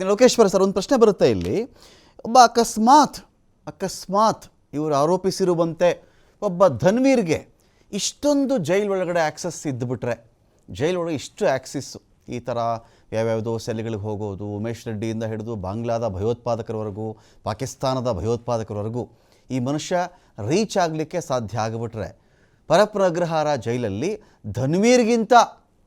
Lokeshwara sir, ಒಂದು ಪ್ರಶ್ನೆ ಬರುತ್ತೆ ಇಲ್ಲಿ. ಒಬ್ಬ ಅಕಸ್ಮಾತ್ ಅಕಸ್ಮಾತ್ ಇವರು ಆರೋಪಿಸಿರುವಂತೆ ಒಬ್ಬ ಧನ್ವೀರ್ಗೆ ಇಷ್ಟೊಂದು ಜೈಲ್ ಒಳಗಡೆ ಆ್ಯಕ್ಸಸ್ ಇದ್ದುಬಿಟ್ರೆ ಜೈಲ್ ಒಳಗೆ ಇಷ್ಟು ಆ್ಯಕ್ಸಿಸ್ಸು ಈ ಥರ ಯಾವ್ಯಾವುದೋ ಸೆಲ್ಗಳಿಗೆ ಹೋಗೋದು, ಉಮೇಶ್ ರೆಡ್ಡಿಯಿಂದ ಹಿಡಿದು ಬಾಂಗ್ಲಾದ ಭಯೋತ್ಪಾದಕರವರೆಗೂ, ಪಾಕಿಸ್ತಾನದ ಭಯೋತ್ಪಾದಕರವರೆಗೂ ಈ ಮನುಷ್ಯ ರೀಚ್ ಆಗಲಿಕ್ಕೆ ಸಾಧ್ಯ ಆಗಿಬಿಟ್ರೆ, ಪರಪ್ರಗ್ರಹಾರ ಜೈಲಲ್ಲಿ ಧನ್ವೀರ್ಗಿಂತ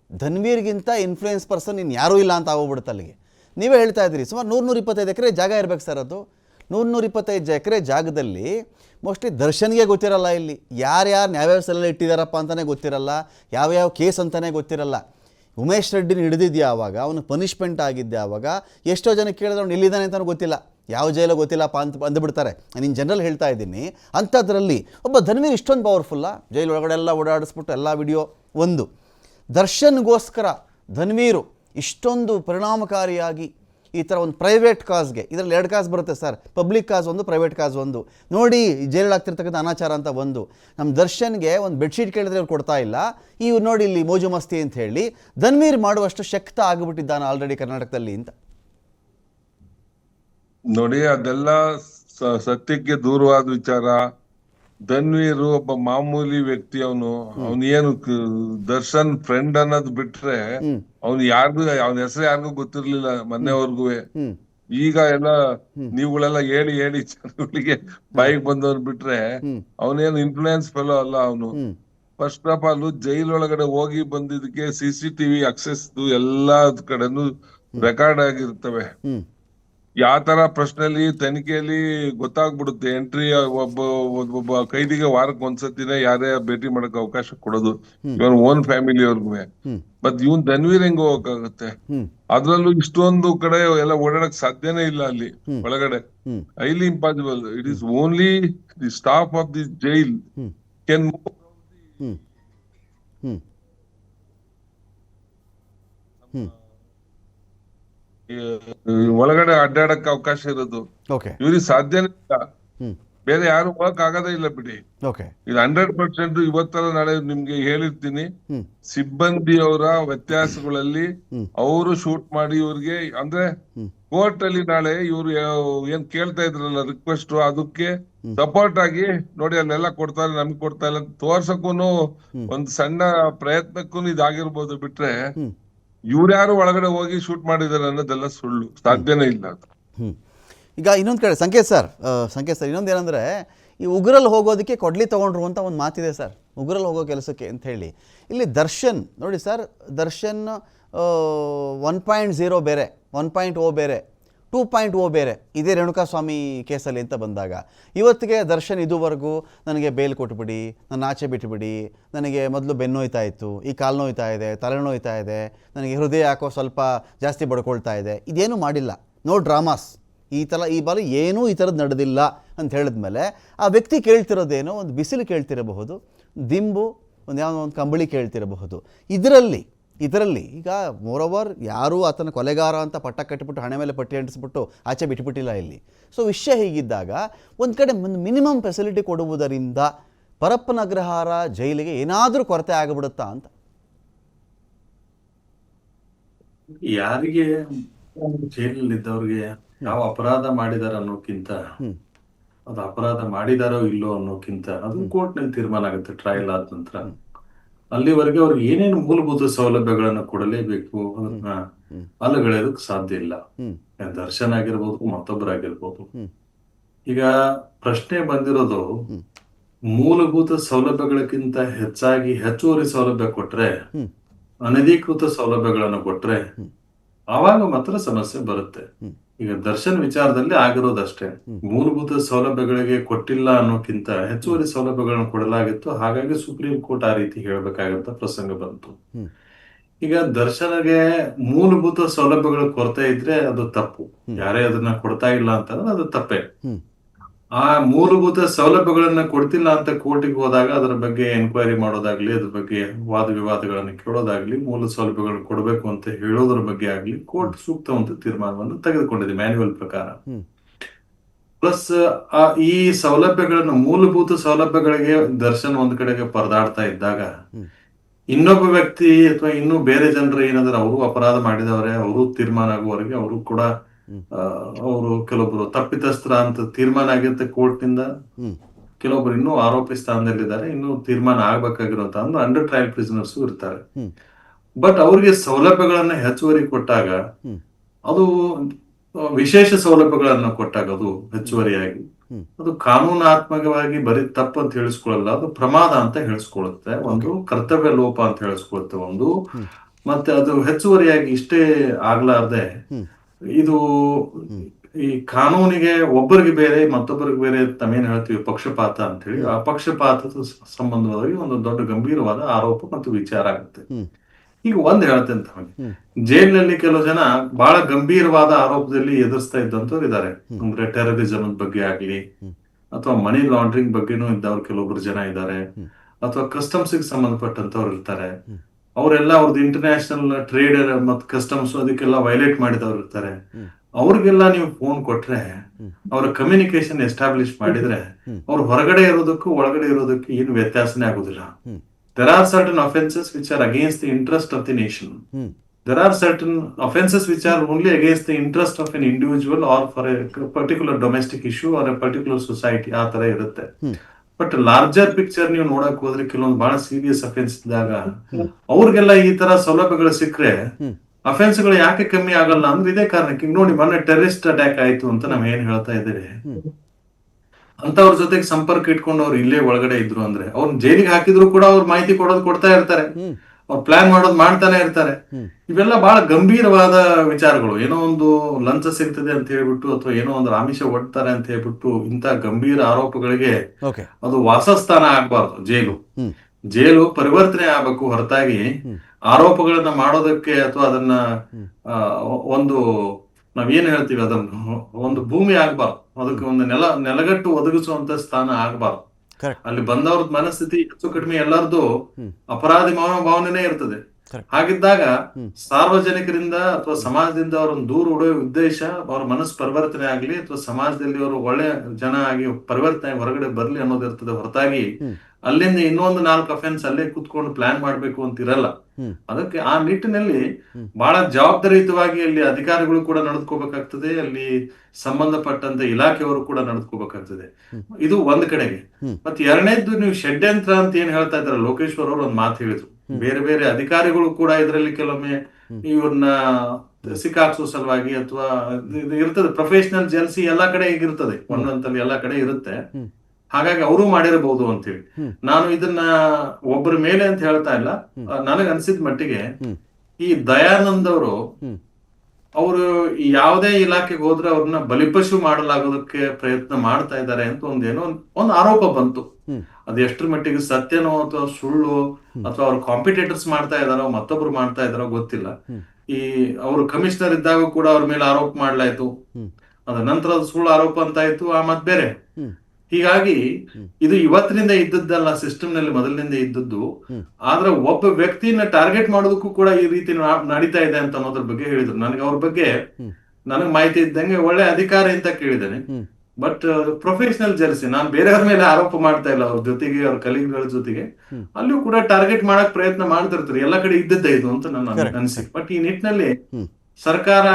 ಧನ್ವೀರ್ಗಿಂತ ಇನ್ಫ್ಲೂಯೆನ್ಸ್ ಪರ್ಸನ್ ಇನ್ನು ಯಾರೂ ಇಲ್ಲ ಅಂತ ಆಗೋಗ್ಬಿಡುತ್ತೆ ಅಲ್ಲಿಗೆ. ನೀವೇ ಹೇಳ್ತಾ ಇದ್ದೀರಿ. ಸುಮಾರು ನೂರು ನೂರ ಇಪ್ಪತ್ತೈದು ಎಕರೆ ಜಾಗ ಇರಬೇಕು ಸರ್ ಅದು. ನೂರು ನೂರ ಇಪ್ಪತ್ತೈದು ಎಕರೆ ಜಾಗದಲ್ಲಿ ಮೋಸ್ಟ್ಲಿ ದರ್ಶನ್ಗೆ ಗೊತ್ತಿರಲ್ಲ ಇಲ್ಲಿ. ಯಾರ್ಯಾರು ಯಾವ್ಯಾವ ಸಲ ಇಟ್ಟಿದ್ದಾರಪ್ಪ ಅಂತಲೇ ಗೊತ್ತಿರಲ್ಲ. ಯಾವ್ಯಾವ ಕೇಸ್ ಅಂತಲೇ ಗೊತ್ತಿರಲ್ಲ. ಉಮೇಶ್ ರೆಡ್ಡಿನ ಹಿಡಿದಿದ್ದು ಯಾವಾಗ ಅವನು ಪನಿಷ್ಮೆಂಟ್ ಆಗಿದ್ದೆ ಆವಾಗ ಎಷ್ಟೋ ಜನ ಕೇಳಿದ್ರೆ ಅವ್ನು ಇಲ್ಲಿದ್ದಾನೆ ಅಂತಲೂ ಗೊತ್ತಿಲ್ಲ. ಯಾವ ಜೈಲು ಗೊತ್ತಿಲ್ಲಪ್ಪ ಅಂತ ಅಂದುಬಿಡ್ತಾರೆ. ನಾನು ಜನರಲ್ ಹೇಳ್ತಾ ಇದ್ದೀನಿ. ಅಂಥದ್ರಲ್ಲಿ ಒಬ್ಬ ಧನ್ವೀರ್ ಇಷ್ಟೊಂದು ಪವರ್ಫುಲ್ಲ ಜೈಲು ಒಳಗಡೆ ಎಲ್ಲ ಓಡಾಡಿಸ್ಬಿಟ್ಟು ಎಲ್ಲ ವಿಡಿಯೋ ಒಂದು. ದರ್ಶನ್ಗೋಸ್ಕರ ಧನ್ವೀರು ಇಷ್ಟೊಂದು ಪರಿಣಾಮಕಾರಿಯಾಗಿ ಈ ಥರ ಒಂದು ಪ್ರೈವೇಟ್ ಕಾಸ್ಗೆ ಇದರಲ್ಲಿ ಎರಡು ಕಾಸ್ ಬರುತ್ತೆ ಸರ್ ಪಬ್ಲಿಕ್ ಕಾಸ್ ಒಂದು ಪ್ರೈವೇಟ್ ಕಾಸ್ ಒಂದು. ನೋಡಿ ಜೈಲಾಗ್ತಿರ್ತಕ್ಕಂಥ ಅನಾಚಾರ ಅಂತ ಒಂದು. ನಮ್ಮ ದರ್ಶನ್ಗೆ ಒಂದು ಬೆಡ್ಶೀಟ್ ಕೇಳಿದ್ರೆ ಅವ್ರು ಕೊಡ್ತಾ ಇಲ್ಲ. ಇವ್ರು ನೋಡಿ ಇಲ್ಲಿ ಮೋಜು ಮಸ್ತಿ ಅಂತ ಹೇಳಿ ಧನ್ವೀರ್ ಮಾಡುವಷ್ಟು ಶಕ್ತ ಆಗಿಬಿಟ್ಟಿದ್ದಾನೆ ಆಲ್ರೆಡಿ ಕರ್ನಾಟಕದಲ್ಲಿ ಅಂತ. ನೋಡಿ ಅದೆಲ್ಲ ಸತ್ಯಕ್ಕೆ ದೂರವಾದ ವಿಚಾರ. ಧನ್ವೀರು ಒಬ್ಬ ಮಾಮೂಲಿ ವ್ಯಕ್ತಿ ಅವನು. ಅವನೇನು ದರ್ಶನ್ ಫ್ರೆಂಡ್ ಅನ್ನೋದು ಬಿಟ್ರೆ. ಅವ್ನು ಯಾರಿಗೂ ಅವನ ಹೆಸರು ಯಾರಿಗೂ ಗೊತ್ತಿರ್ಲಿಲ್ಲ ಮೊನ್ನೆವರೆಗೂ ಈಗ ಎಲ್ಲ ನೀವುಗಳೆಲ್ಲ ಹೇಳಿ ಹೇಳಿ ಜನಗಳಿಗೆ ಬಾಯಿಗೆ ಬಂದವ್ರು ಬಿಟ್ರೆ. ಅವನೇನು ಇನ್ಫ್ಲೂಯೆನ್ಸ್ ಫೆಲೋ ಅಲ್ಲ ಅವನು. ಫಸ್ಟ್ ಆಫ್ ಆಲ್ ಜೈಲ್ ಒಳಗಡೆ ಹೋಗಿ ಬಂದಿದ್ದಕ್ಕೆ ಸಿ ಸಿ ಟಿವಿ ಅಕ್ಸೆಸ್ ಎಲ್ಲಾ ಕಡೆನು ರೆಕಾರ್ಡ್ ಆಗಿರ್ತವೆ. ಯಾವ ತರ ಪ್ರಶ್ನೆಯಲ್ಲಿ ತನಿಖೆಯಲ್ಲಿ ಗೊತ್ತಾಗ್ಬಿಡುತ್ತೆ. ಎಂಟ್ರಿ ಒಬ್ಬ ಒಬ್ಬ ಕೈದಿಗೆ ವಾರಕ್ಕೆ ಒಂದ್ಸತಿನೇ ಯಾರೇ ಭೇಟಿ ಮಾಡಕ್ ಅವಕಾಶ ಕೊಡೋದು. ಇವನ್ ಓನ್ ಫ್ಯಾಮಿಲಿ ಅವ್ರಿಗೂ ಬಟ್ ಮತ್ ಇವನ್ ಧನ್ವೀರ್ ಹೆಂಗ್ ಹೋಗಕ್ಕಾಗತ್ತೆ ಅದ್ರಲ್ಲೂ ಇಷ್ಟೊಂದು ಕಡೆ ಎಲ್ಲ ಓಡಾಡಕ್ ಸಾಧ್ಯನೇ ಇಲ್ಲ ಅಲ್ಲಿ ಒಳಗಡೆ. ಐಲಿ impossible it is only the staff of the jail can hmm. Hmm. ಹ್ಞೂ ಒಳಗಡೆ ಅಡ್ಡಾಡಕ್ಕೆ ಅವಕಾಶ ಇರೋದು. ಇವ್ರಿಗೆ ಸಾಧ್ಯನೇ ಇಲ್ಲ. ಬೇರೆ ಯಾರು ಹೋಗಕ್ ಆಗದೇ ಇಲ್ಲ ಬಿಡಿ. ಇದು ಹಂಡ್ರೆಡ್ ಪರ್ಸೆಂಟ್ ಇವತ್ತರ ನಾಳೆ ನಿಮ್ಗೆ ಹೇಳಿರ್ತೀನಿ. ಸಿಬ್ಬಂದಿಯವರ ವ್ಯತ್ಯಾಸಗಳಲ್ಲಿ. ಅವರು ಶೂಟ್ ಮಾಡಿ ಇವ್ರಿಗೆ ಅಂದ್ರೆ. ಕೋರ್ಟ್ ಅಲ್ಲಿ ನಾಳೆ ಇವ್ರು ಏನ್ ಕೇಳ್ತಾ ಇದ್ರಲ್ಲ ರಿಕ್ವೆಸ್ಟ್ ಅದಕ್ಕೆ ಸಪೋರ್ಟ್ ಆಗಿ ನೋಡಿ ಅಲ್ಲೆಲ್ಲ ಕೊಡ್ತಾರೆ ನಮ್ಗೆ ಕೊಡ್ತಾ ಇಲ್ಲ ತೋರ್ಸಕ್ಕೂನು ಒಂದ್ ಸಣ್ಣ ಪ್ರಯತ್ನಕ್ಕೂ ಇದಾಗಿರ್ಬೋದು ಬಿಟ್ರೆ ಇವ್ರ್ಯಾರು ಒಳಗಡೆ ಹೋಗಿ ಶೂಟ್ ಮಾಡಿದಾರೆ ಅನ್ನೋದೆಲ್ಲ ಸುಳ್ಳು. ಸಾಧ್ಯನೇ ಇಲ್ಲ ಅದು. ಈಗ ಇನ್ನೊಂದು ಕಡೆ, ಸಂಕೇತ್ ಸರ್ ಸಂಕೇತ್ ಸರ್, ಇನ್ನೊಂದು ಏನಂದರೆ, ಈ ಉಗ್ರಲ್ಲಿ ಹೋಗೋದಕ್ಕೆ ಕೊಡ್ಲಿ ತಗೊಂಡ್ರು ಅಂತ ಒಂದು ಮಾತಿದೆ ಸರ್ ಉಗ್ರಲ್ಲಿ ಹೋಗೋ ಕೆಲಸಕ್ಕೆ ಅಂತ ಹೇಳಿ. ಇಲ್ಲಿ ದರ್ಶನ್, ನೋಡಿ sir, Darshan one point zero ಬೇರೆ ಒನ್ ಪಾಯಿಂಟ್ ಓ ಬೇರೆ ಟೂ ಪಾಯಿಂಟ್ ಓ ಬೇರೆ. ಇದೇ ರೇಣುಕಾಸ್ವಾಮಿ ಕೇಸಲ್ಲಿ ಅಂತ ಬಂದಾಗ. ಇವತ್ತಿಗೆ ದರ್ಶನ್ ಇದುವರೆಗೂ ನನಗೆ ಬೇಲ್ ಕೊಟ್ಬಿಡಿ, ನನ್ನ ಆಚೆ ಬಿಟ್ಬಿಡಿ, ನನಗೆ ಮೊದಲು ಬೆನ್ನು ನೋಯ್ತಾ ಇತ್ತು, ಈ ಕಾಲು ನೋಯ್ತಾ ಇದೆ, ತಲೆ ನೋಯ್ತಾ ಇದೆ, ನನಗೆ ಹೃದಯ ಯಾಕೋ ಸ್ವಲ್ಪ ಜಾಸ್ತಿ ಬಡ್ಕೊಳ್ತಾ ಇದೆ. ಇದೇನೂ ಮಾಡಿಲ್ಲ. No dramas. ಈ ಥರ ಈ ಬಾರಿ ಏನೂ ಈ ಥರದ್ದು ನಡೆದಿಲ್ಲ ಅಂತ ಹೇಳಿದ್ಮೇಲೆ ಆ ವ್ಯಕ್ತಿ ಕೇಳ್ತಿರೋದೇನೋ, ಒಂದು ಬಿಸಿಲು ಕೇಳ್ತಿರಬಹುದು, ದಿಂಬು, ಒಂದು ಯಾವುದೋ ಒಂದು ಕಂಬಳಿ ಕೇಳ್ತಿರಬಹುದು. ಇದರಲ್ಲಿ ಇದರಲ್ಲಿ ಈಗ ಮೋರವರ್ ಯಾರೂ ಆತನ ಕೊಲೆಗಾರ ಅಂತ ಪಟ್ಟ ಕಟ್ಟಿಬಿಟ್ಟು ಹಣೆ ಮೇಲೆ ಪಟ್ಟಿ ಅಂಟಿಸ್ಬಿಟ್ಟು ಆಚೆ ಬಿಟ್ಬಿಟ್ಟಿಲ್ಲ ಇಲ್ಲಿ. ಸೊ ವಿಷಯ ಹೀಗಿದ್ದಾಗ ಒಂದು ಕಡೆ ಒಂದು ಮಿನಿಮಮ್ ಫೆಸಿಲಿಟಿ ಕೊಡುವುದರಿಂದ ಪರಪ್ಪನ ಅಗ್ರಹಾರ ಜೈಲಿಗೆ ಏನಾದರೂ ಕೊರತೆ ಆಗಿಬಿಡುತ್ತಾ ಅಂತ? ಯಾರಿಗೆ ಜೈಲಿನಲ್ಲಿದ್ದವ್ರಿಗೆ ಯಾವ ಅಪರಾಧ ಮಾಡಿದಾರ ಅನ್ನೋಕ್ಕಿಂತ ಹ್ಮ್. ಅದು ಅಪರಾಧ ಮಾಡಿದಾರೋ ಇಲ್ಲೋ ಅನ್ನೋಕ್ಕಿಂತ ಅದು ಕೋರ್ಟ್ನಲ್ಲಿ ತೀರ್ಮಾನ ಆಗುತ್ತೆ ಟ್ರಯಲ್ ಆದ ನಂತರ. ಅಲ್ಲಿವರೆಗೆ ಅವ್ರಿಗೆ ಏನೇನು ಮೂಲಭೂತ ಸೌಲಭ್ಯಗಳನ್ನು ಕೊಡಲೇಬೇಕು ಅದನ್ನ ಅಲ್ಲಗಳೋದಕ್ಕೆ ಅಲ್ಲಗಳೆಯೋದಕ್ಕೆ ಸಾಧ್ಯ ಇಲ್ಲ. ದರ್ಶನ್ ಆಗಿರ್ಬೋದು ಮತ್ತೊಬ್ಬರಾಗಿರ್ಬೋದು. ಈಗ ಪ್ರಶ್ನೆ ಬಂದಿರೋದು ಮೂಲಭೂತ ಸೌಲಭ್ಯಗಳಕ್ಕಿಂತ ಹೆಚ್ಚಾಗಿ ಹೆಚ್ಚುವರಿ ಸೌಲಭ್ಯ ಕೊಟ್ರೆ ಅನಧಿಕೃತ ಸೌಲಭ್ಯಗಳನ್ನು ಕೊಟ್ರೆ. ಆವಾಗ ಮಾತ್ರ ಸಮಸ್ಯೆ ಬರುತ್ತೆ. ಈಗ ದರ್ಶನ್ ವಿಚಾರದಲ್ಲಿ ಆಗಿರೋದಷ್ಟೇ. ಮೂಲಭೂತ ಸೌಲಭ್ಯಗಳಿಗೆ ಕೊಟ್ಟಿಲ್ಲ ಅನ್ನೋಕ್ಕಿಂತ ಹೆಚ್ಚುವರಿ ಸೌಲಭ್ಯಗಳನ್ನು ಕೊಡಲಾಗಿತ್ತು. ಹಾಗಾಗಿ ಸುಪ್ರೀಂ ಕೋರ್ಟ್ ಆ ರೀತಿ ಹೇಳಬೇಕಾಗಂತ ಪ್ರಸಂಗ ಬಂತು. ಈಗ ದರ್ಶನಗೆ ಮೂಲಭೂತ ಸೌಲಭ್ಯಗಳ ಕೊರತೆ ಇದ್ರೆ ಅದು ತಪ್ಪು. ಯಾರೇ ಅದನ್ನ ಕೊಡ್ತಾ ಇಲ್ಲ ಅಂತಂದ್ರೆ ಅದು ತಪ್ಪೇ. ಆ ಮೂಲಭೂತ ಸೌಲಭ್ಯಗಳನ್ನ ಕೊಡ್ತಿಲ್ಲ ಅಂತ ಕೋರ್ಟಿಗೆ ಹೋದಾಗ ಅದರ ಬಗ್ಗೆ ಎನ್ಕ್ವೈರಿ ಮಾಡೋದಾಗ್ಲಿ ಅದ್ರ ಬಗ್ಗೆ ವಾದ ವಿವಾದಗಳನ್ನ ಕೇಳೋದಾಗ್ಲಿ ಮೂಲ ಸೌಲಭ್ಯಗಳನ್ನ ಕೊಡಬೇಕು ಅಂತ ಹೇಳೋದ್ರ ಬಗ್ಗೆ ಆಗ್ಲಿ ಕೋರ್ಟ್ ಸೂಕ್ತವಂತ ತೀರ್ಮಾನವನ್ನು ತೆಗೆದುಕೊಂಡಿದೆ ಮ್ಯಾನ್ಯುವಲ್ ಪ್ರಕಾರ. ಪ್ಲಸ್ ಆ ಈ ಸೌಲಭ್ಯಗಳನ್ನು ಮೂಲಭೂತ ಸೌಲಭ್ಯಗಳಿಗೆ ದರ್ಶನ್ ಒಂದ್ ಕಡೆಗೆ ಪರದಾಡ್ತಾ ಇದ್ದಾಗ ಇನ್ನೊಬ್ಬ ವ್ಯಕ್ತಿ ಅಥವಾ ಇನ್ನೂ ಬೇರೆ ಜನರು ಏನಾದ್ರೆ ಅವರು ಅಪರಾಧ ಮಾಡಿದವರೇ ಅವರು ತೀರ್ಮಾನ ಆಗುವವರೆಗೆ ಅವರು ಕೂಡ ಅವರು ಕೆಲವೊಬ್ರು ತಪ್ಪಿತಸ್ತ್ರ ಅಂತ ತೀರ್ಮಾನ ಆಗಿರುತ್ತೆ ಕೋರ್ಟ್ನಿಂದ ಕೆಲವೊಬ್ರು ಇನ್ನೂ ಆರೋಪಿ ಸ್ಥಾನದಲ್ಲಿದ್ದಾರೆ ಇನ್ನೂ ತೀರ್ಮಾನ ಆಗ್ಬೇಕಾಗಿರುವಂತ ಅಂದ್ರೆ ಅಂಡರ್ ಟ್ರಯಲ್ ಪ್ರಿಸನರ್ಸ್ ಇರ್ತಾರೆ. ಬಟ್ ಅವ್ರಿಗೆ ಸೌಲಭ್ಯಗಳನ್ನ ಹೆಚ್ಚುವರಿ ಕೊಟ್ಟಾಗ ಅದು ವಿಶೇಷ ಸೌಲಭ್ಯಗಳನ್ನ ಕೊಟ್ಟಾಗ ಅದು ಹೆಚ್ಚುವರಿಯಾಗಿ. ಅದು ಕಾನೂನಾತ್ಮಕವಾಗಿ ಬರೀ ತಪ್ಪು ಅಂತ ಹೇಳಿಸ್ಕೊಳ್ಳಲ್ಲ ಅದು ಪ್ರಮಾದ ಅಂತ ಹೇಳಿಸ್ಕೊಳ್ಳುತ್ತೆ. ಒಂದು ಕರ್ತವ್ಯ ಲೋಪ ಅಂತ ಹೇಳಿಸ್ಕೊಳ್ಳುತ್ತೆ ಒಂದು. ಮತ್ತೆ ಅದು ಹೆಚ್ಚುವರಿಯಾಗಿ ಇಷ್ಟೇ ಆಗ್ಲಾರ್ದೆ. ಇದು ಈ ಕಾನೂನಿಗೆ ಒಬ್ಬರಿಗೆ ಬೇರೆ ಮತ್ತೊಬ್ಬರಿಗೆ ಬೇರೆ ತಮೇನ್ ಹೇಳ್ತೀವಿ ಪಕ್ಷಪಾತ ಅಂತ ಹೇಳಿ ಆ ಪಕ್ಷಪಾತದ ಸಂಬಂಧವಾಗಿ ಒಂದು ದೊಡ್ಡ ಗಂಭೀರವಾದ ಆರೋಪ ಮತ್ತು ವಿಚಾರ ಆಗುತ್ತೆ. ಈಗ ಒಂದ್ ಹೇಳ್ತೇನೆ ತಮಗೆ ಜೈಲಿನಲ್ಲಿ ಕೆಲವು ಜನ ಬಹಳ ಗಂಭೀರವಾದ ಆರೋಪದಲ್ಲಿ ಎದುರಿಸ್ತಾ ಇದ್ದಂತವ್ರು ಇದ್ದಾರೆ. ಅಂದ್ರೆ ಟೆರರಿಸಮ್ ಬಗ್ಗೆ ಆಗ್ಲಿ ಅಥವಾ ಮನಿ ಲಾಂಡ್ರಿಂಗ್ ಬಗ್ಗೆನೂ ಇದ್ದವ್ರು ಕೆಲವೊಬ್ರು ಜನ ಇದ್ದಾರೆ. ಅಥವಾ ಕಸ್ಟಮ್ಸ್ ಸಂಬಂಧಪಟ್ಟಂತವ್ರು ಇರ್ತಾರೆ. ಅವರೆಲ್ಲ ಅವ್ರದ್ದು ಇಂಟರ್ನ್ಯಾಷನಲ್ ಟ್ರೇಡ್ ಮತ್ತು ಕಸ್ಟಮ್ಸ್ ಅದಕ್ಕೆಲ್ಲ ವೈಲೇಟ್ ಮಾಡಿದವ್ರು ಇರ್ತಾರೆ. ಅವ್ರಿಗೆಲ್ಲ ನೀವು ಫೋನ್ ಕೊಟ್ರೆ, ಅವರ ಕಮ್ಯುನಿಕೇಶನ್ ಎಸ್ಟಾಬ್ಲಿಷ್ ಮಾಡಿದ್ರೆ, ಅವ್ರು ಹೊರಗಡೆ ಇರೋದಕ್ಕೂ ಒಳಗಡೆ ಇರೋದಕ್ಕೂ ಏನು ವ್ಯತ್ಯಾಸನೇ ಆಗುದಿಲ್ಲ. There are certain offences which are against the interest of the nation nation are certain offences which are only against the interest of an individual are for a particular domestic issue or a particular society, ಆ ತರ ಇರುತ್ತೆ. But larger picture ನೀವು ನೋಡಕ್ ಹೋದ್ರೆ ಕೆಲವೊಂದು ಬಹಳ serious offence ಇದ್ದಾಗ ಅವ್ರಿಗೆಲ್ಲ ಈ ತರ ಸೌಲಭ್ಯಗಳು ಸಿಕ್ಕರೆ ಅಫೆನ್ಸ್ಗಳು ಅಫೆನ್ಸ್ಗಳು ಯಾಕೆ ಕಮ್ಮಿ ಆಗಲ್ಲ ಅಂದ್ರೆ ಇದೇ ಕಾರಣಕ್ಕೆ. ನೋಡಿ ಮೊನ್ನೆ ಟೆರರಿಸ್ಟ್ ಅಟ್ಯಾಕ್ ಆಯ್ತು ಅಂತ ನಾವ್ ಏನ್ ಹೇಳ್ತಾ ಇದ್ದೇವೆ ಹ್ಮ್. ಅಂತವ್ರ ಜೊತೆಗೆ ಸಂಪರ್ಕ ಇಟ್ಕೊಂಡು ಅವ್ರು ಇಲ್ಲೇ ಒಳಗಡೆ ಇದ್ರು ಅಂದ್ರೆ ಅವ್ರನ್ನ ಜೈಲಿಗೆ ಹಾಕಿದ್ರು ಕೂಡ ಅವ್ರು ಮಾಹಿತಿ ಕೊಡೋದು ಕೊಡ್ತಾ ಇರ್ತಾರೆ. ಅವ್ರು ಪ್ಲಾನ್ ಮಾಡೋದು ಮಾಡ್ತಾನೆ ಇರ್ತಾರೆ. ಇವೆಲ್ಲ ಬಹಳ ಗಂಭೀರವಾದ ವಿಚಾರಗಳು. ಏನೋ ಒಂದು ಲಂಚ ಸಿಗ್ತದೆ ಅಂತ ಹೇಳ್ಬಿಟ್ಟು ಅಥವಾ ಏನೋ ಒಂದು ಆಮಿಷ ಒಡ್ತಾರೆ ಅಂತ ಹೇಳ್ಬಿಟ್ಟು ಇಂತ ಗಂಭೀರ ಆರೋಪಗಳಿಗೆ ಅದು ವಾಸಸ್ಥಾನ ಆಗ್ಬಾರ್ದು ಜೈಲು. ಜೈಲು ಪರಿವರ್ತನೆ ಆಗ್ಬೇಕು ಹೊರತಾಗಿ. ಆರೋಪಗಳನ್ನ ಮಾಡೋದಕ್ಕೆ ಅಥವಾ ಅದನ್ನ ಒಂದು ನಾವೇನ್ ಹೇಳ್ತೀವಿ ಅದನ್ನು ಒಂದು ಭೂಮಿ ಆಗ್ಬಾರ್ದು. ಅದಕ್ಕೆ ಒಂದು ನೆಲ ನೆಲಗಟ್ಟು ಒದಗಿಸುವಂತ ಸ್ಥಾನ ಆಗ್ಬಾರ್ದು. ಅಲ್ಲಿ ಬಂದವ್ರ ಮನಸ್ಥಿತಿ ಹೆಚ್ಚು ಕಡಿಮೆ ಎಲ್ಲರದು. ಅಪರಾಧಿ ಮನೋಭಾವನೆ ಇರ್ತದೆ ಹಾಗಿದ್ದಾಗ ಸಾರ್ವಜನಿಕರಿಂದ ಅಥವಾ ಸಮಾಜದಿಂದ ಅವ್ರನ್ನ ದೂರ ಉಡುವ ಉದ್ದೇಶ ಅವ್ರ ಮನಸ್ಸು ಪರಿವರ್ತನೆ ಆಗ್ಲಿ ಅಥವಾ ಸಮಾಜದಲ್ಲಿ ಅವರು ಒಳ್ಳೆ ಜನ ಆಗಿ ಪರಿವರ್ತನೆ ಹೊರಗಡೆ ಬರ್ಲಿ ಅನ್ನೋದು ಇರ್ತದೆ ಹೊರತಾಗಿ. ಅಲ್ಲಿಂದ ಇನ್ನೊಂದು ನಾಲ್ಕು ಅಫೆನ್ಸ್ ಅಲ್ಲೇ ಕುತ್ಕೊಂಡು ಪ್ಲಾನ್ ಮಾಡಬೇಕು ಅಂತ ಇರಲ್ಲ. ಅದಕ್ಕೆ ಆ ನಿಟ್ಟಿನಲ್ಲಿ. ಬಹಳ ಜವಾಬ್ದಾರಿಯುತವಾಗಿ ಅಲ್ಲಿ ಅಧಿಕಾರಿಗಳು ಕೂಡ ನಡೆದುಕೋಬೇಕಾಗ್ತದೆ ಅಲ್ಲಿ ಸಂಬಂಧಪಟ್ಟಂತ ಇಲಾಖೆಯವರು ಕೂಡ ನಡೆದುಕೋಬೇಕಾಗ್ತದೆ. ಇದು ಒಂದ್ ಕಡೆಗೆ. ಮತ್ತೆ ಎರಡನೇದ್ದು ನೀವು ಷಡ್ಯಂತ್ರ ಅಂತ ಏನ್ ಹೇಳ್ತಾ ಇದ್ರ ಲೋಕೇಶ್ವರ್ ಅವರು ಒಂದ್ ಮಾತು ಹೇಳಿದ್ರು. ಬೇರೆ ಬೇರೆ ಅಧಿಕಾರಿಗಳು ಕೂಡ ಇದರಲ್ಲಿ ಕೆಲವೊಮ್ಮೆ ಇವ್ರನ್ನ ಸಿಕ್ಕಾಕ್ಸೋ ಸಲುವಾಗಿ ಅಥವಾ ಇರ್ತದೆ. ಪ್ರೊಫೆಷನಲ್ ಜೆಲ್ಸಿ ಎಲ್ಲಾ ಕಡೆ ಈಗ ಇರ್ತದೆ ಒಂದೊಂದಲ್ಲಿ ಎಲ್ಲಾ ಕಡೆ ಇರುತ್ತೆ. ಹಾಗಾಗಿ ಅವರು ಮಾಡಿರಬಹುದು ಅಂತೇಳಿ. ನಾನು ಇದನ್ನ ಒಬ್ಬರ ಮೇಲೆ ಅಂತ ಹೇಳ್ತಾ ಇಲ್ಲ. ನನಗ ಅನ್ಸಿದ ಮಟ್ಟಿಗೆ ಈ ದಯಾನಂದ್ ಅವರು. ಅವರು ಯಾವುದೇ ಇಲಾಖೆಗೆ ಹೋದ್ರೆ ಅವ್ರನ್ನ ಬಲಿಪಶು ಮಾಡಲಾಗೋದಕ್ಕೆ ಪ್ರಯತ್ನ ಮಾಡ್ತಾ ಇದ್ದಾರೆ ಅಂತ ಒಂದೇನೋ ಒಂದ್- ಒಂದು ಆರೋಪ ಬಂತು. ಅದ್ ಎಷ್ಟ್ರ ಮಟ್ಟಿಗೆ ಸತ್ಯನೋ ಅಥವಾ ಸುಳ್ಳು ಅಥವಾ ಅವ್ರ ಕಾಂಪಿಟೇಟರ್ಸ್ ಮಾಡ್ತಾ ಇದಾರೋ ಮತ್ತೊಬ್ರು ಮಾಡ್ತಾ ಇದಾರೋ ಗೊತ್ತಿಲ್ಲ. ಈ ಅವರು ಕಮಿಷನರ್ ಇದ್ದಾಗ ಕೂಡ ಅವ್ರ ಮೇಲೆ ಆರೋಪ ಮಾಡ್ಲಾಯ್ತು. ಅದ ನಂತರ ಅದು ಸುಳ್ಳು ಆರೋಪ ಅಂತ ಆಯ್ತು ಆ ಮತ್ ಬೇರೆ. ಹೀಗಾಗಿ ಇದು ಇವತ್ತಿನಿಂದ ಇದ್ದದ್ದಲ್ಲ ಸಿಸ್ಟಮ್ನಲ್ಲಿ ಮೊದಲಿನಿಂದ ಇದ್ದದ್ದು. ಆದ್ರೆ ಒಬ್ಬ ವ್ಯಕ್ತಿಯನ್ನ ಟಾರ್ಗೆಟ್ ಮಾಡೋದಕ್ಕೂ ಕೂಡ ಈ ರೀತಿ ನಡೀತಾ ಇದೆ ಅಂತ ಅನ್ನೋದ್ರ ಬಗ್ಗೆ ಹೇಳಿದ್ರು. ನನಗೆ ಅವ್ರ ಬಗ್ಗೆ. ನನಗೆ ಮಾಹಿತಿ ಇದ್ದಂಗೆ ಒಳ್ಳೆ ಅಧಿಕಾರ ಅಂತ ಕೇಳಿದ್ದೇನೆ. ಬಟ್ ಪ್ರೊಫೆಷನಲ್ ಜರ್ಸಿ ನಾನು ಬೇರೆಯವ್ರ ಮೇಲೆ ಆರೋಪ ಮಾಡ್ತಾ ಇಲ್ಲ ಅವ್ರ ಜೊತೆಗೆ ಅವ್ರ ಕಲೀಗ್ಗಳ ಜೊತೆಗೆ. ಅಲ್ಲೂ ಅಲ್ಲಿಯೂ ಕೂಡ ಟಾರ್ಗೆಟ್ ಮಾಡಕ್ ಪ್ರಯತ್ನ ಮಾಡ್ತಿರ್ತಾರೆ. ಎಲ್ಲ ಕಡೆ ಇದ್ದದ್ದೇ ಇದು ಅಂತ ನನ್ನ. ಅನಿಸಿಕೆ. ಬಟ್ ಈ ನಿಟ್ಟಿನಲ್ಲಿ. ಸರ್ಕಾರ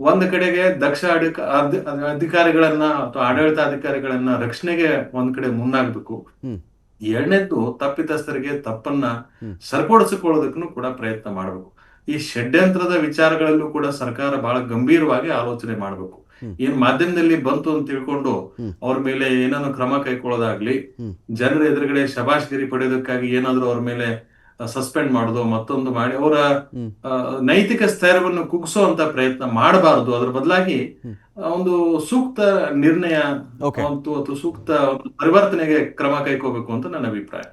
ಒಂದು ಕಡೆಗೆ ದಕ್ಷ ಅಧಿಕ- ಅಧಿ- ಅಧಿಕಾರಿಗಳನ್ನ ಅಥವಾ ಆಡಳಿತಾಧಿಕಾರಿಗಳನ್ನ ರಕ್ಷಣೆಗೆ ಒಂದ್ ಕಡೆ ಮುನ್ನಾಗ್ಬೇಕು ಹ್ಮ್. ಎರಡನೇದ್ದು ತಪ್ಪಿತಸ್ಥರಿಗೆ ತಪ್ಪನ್ನ. ಸರಿಪಡಿಸಿಕೊಳ್ಳೋದಕ್ಕೂ ಕೂಡ ಪ್ರಯತ್ನ ಮಾಡಬೇಕು ಈ ಷಡ್ಯಂತ್ರದ ವಿಚಾರಗಳಲ್ಲೂ ಕೂಡ ಸರ್ಕಾರ ಬಹಳ ಗಂಭೀರವಾಗಿ ಆಲೋಚನೆ ಮಾಡಬೇಕು. ಏನ್ ಮಾಧ್ಯಮದಲ್ಲಿ ಬಂತು ಅಂತ ತಿಳ್ಕೊಂಡು. ಅವ್ರ ಮೇಲೆ ಏನಾದ್ರು ಕ್ರಮ ಕೈಗೊಳ್ಳೋದಾಗ್ಲಿ. ಜನರ ಎದುರುಗಡೆ ಶಬಾಷ್ಗಿರಿ ಪಡೆಯೋದಕ್ಕಾಗಿ ಏನಾದ್ರು ಅವ್ರ ಮೇಲೆ ಸಸ್ಪೆಂಡ್ ಮಾಡೋದು ಮತ್ತೊಂದು ಮಾಡಿ ಅವರ. ನೈತಿಕ ಸ್ಥೈರ್ಯವನ್ನು ಕುಗ್ಸೋ ಅಂತ ಪ್ರಯತ್ನ ಮಾಡಬಾರದು. ಅದ್ರ ಬದಲಾಗಿ ಒಂದು ಸೂಕ್ತ ನಿರ್ಣಯ ಅಥವಾ ಸೂಕ್ತ ಪರಿವರ್ತನೆಗೆ ಕ್ರಮ ಕೈಕೋಬೇಕು ಅಂತ ನನ್ನ ಅಭಿಪ್ರಾಯ.